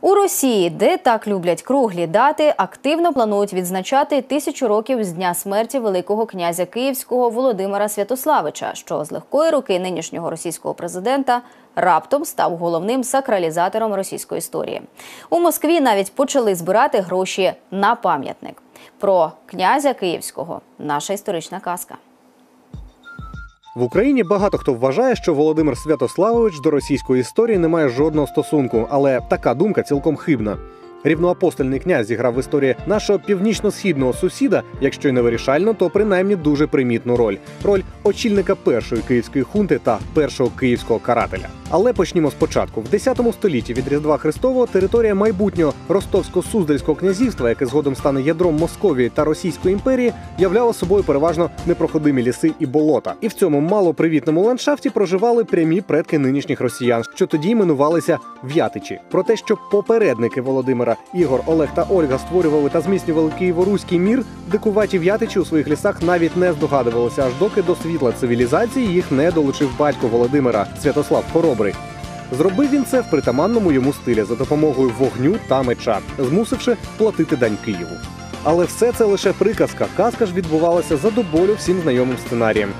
У Росії, де так люблять круглі дати, активно планують відзначати тисячу років з дня смерті Великого князя Київського Володимира Святославича, що з легкої руки нинішнього російського президента раптом став головним сакралізатором російської історії. У Москві навіть почали збирати гроші на пам'ятник. Про князя Київського наша історична казка. В Україні багато хто вважає, що Володимир Святославович до російської історії не має жодного стосунку, але така думка цілком хибна. Рівноапостольний князь зіграв в історії нашого північно-східного сусіда, якщо й не вирішальну, то принаймні дуже примітну роль роль очільника першої київської хунти та першого київського карателя. Але почнімо спочатку. В 10 столітті від Різдва Христового територія майбутнього ростовсько-суздальського князівства, яке згодом стане ядром Московії та Російської імперії, являло собою переважно непроходимі ліси і болота. І в цьому малопривітному ландшафті проживали прямі предки нинішніх росіян, що тоді іменувалися в'ятичі. Про те, що попередники Володимира Ігор, Олег та Ольга створювали та зміцнювали києво-руський мір, дикуваті в'ятичі у своїх лісах навіть не здогадувалися, аж доки до світла цивілізації їх не долучив батько Володимира Святослав Хоробрий. Зробив він це в притаманному йому стилі за допомогою вогню та меча, змусивши платити дань Києву. Але все це лише приказка. Казка ж відбувалася за до болю всім знайомим сценарієм.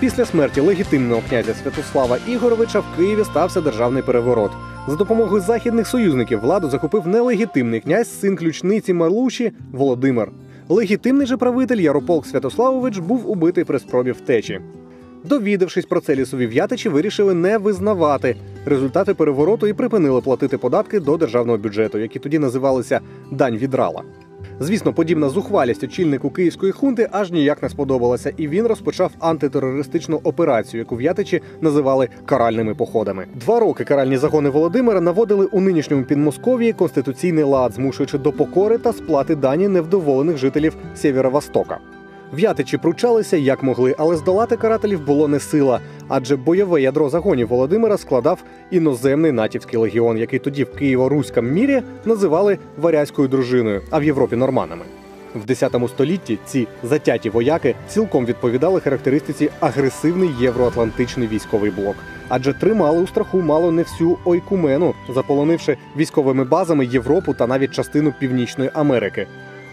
Після смерті легітимного князя Святослава Ігоровича в Києві стався державний переворот. За допомогою західних союзників владу захопив нелегітимний князь, син ключниці Малуші Володимир. Легітимний же правитель Ярополк Святославович був убитий при спробі втечі. Довідавшись про це, лісові в'ятичі вирішили не визнавати результати перевороту і припинили платити податки до державного бюджету, які тоді називалися дань відрала. Звісно, подібна зухвалість очільнику київської хунти аж ніяк не сподобалася, і він розпочав антитерористичну операцію, яку в'ятичі називали каральними походами. Два роки каральні загони Володимира наводили у нинішньому Підмосков'ї конституційний лад, змушуючи до покори та сплати дані невдоволених жителів Сєвєровостока. В'ятичі пручалися як могли, але здолати карателів було не сила, адже бойове ядро загонів Володимира складав іноземний натівський легіон, який тоді в Києво-Руському мірі називали варязькою дружиною, а в Європі норманами. В 10 столітті ці затяті вояки цілком відповідали характеристиці агресивний євроатлантичний військовий блок, адже тримали у страху мало не всю ойкумену, заполонивши військовими базами Європу та навіть частину Північної Америки.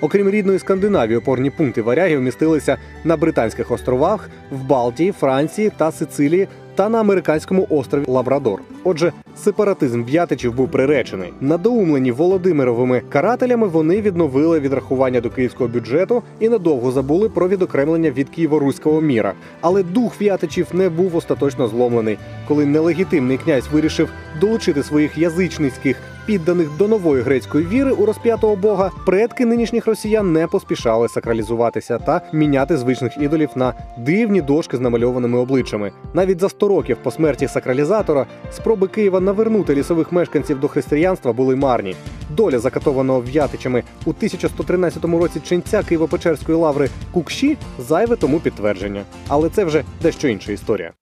Окрім рідної Скандинавії, опорні пункти варягів містилися на Британських островах, в Балтії, Франції та Сицилії та на американському острові Лабрадор. Отже, сепаратизм в'ятичів був приречений. Надоумлені Володимировими карателями вони відновили відрахування до київського бюджету і надовго забули про відокремлення від києво-руського міра. Але дух в'ятичів не був остаточно зломлений, коли нелегітимний князь вирішив долучити своїх язичницьких підданих до нової грецької віри у розп'ятого бога. Предки нинішніх росіян не поспішали сакралізуватися та міняти звичних ідолів на дивні дошки з намальованими обличчями. Навіть за 100 років по смерті сакралізатора спроби Києва навернути лісових мешканців до християнства були марні. Доля закатованого в'ятичами у 1113 році ченця Києво-Печерської лаври Кукші зайве тому підтвердження. Але це вже дещо інша історія.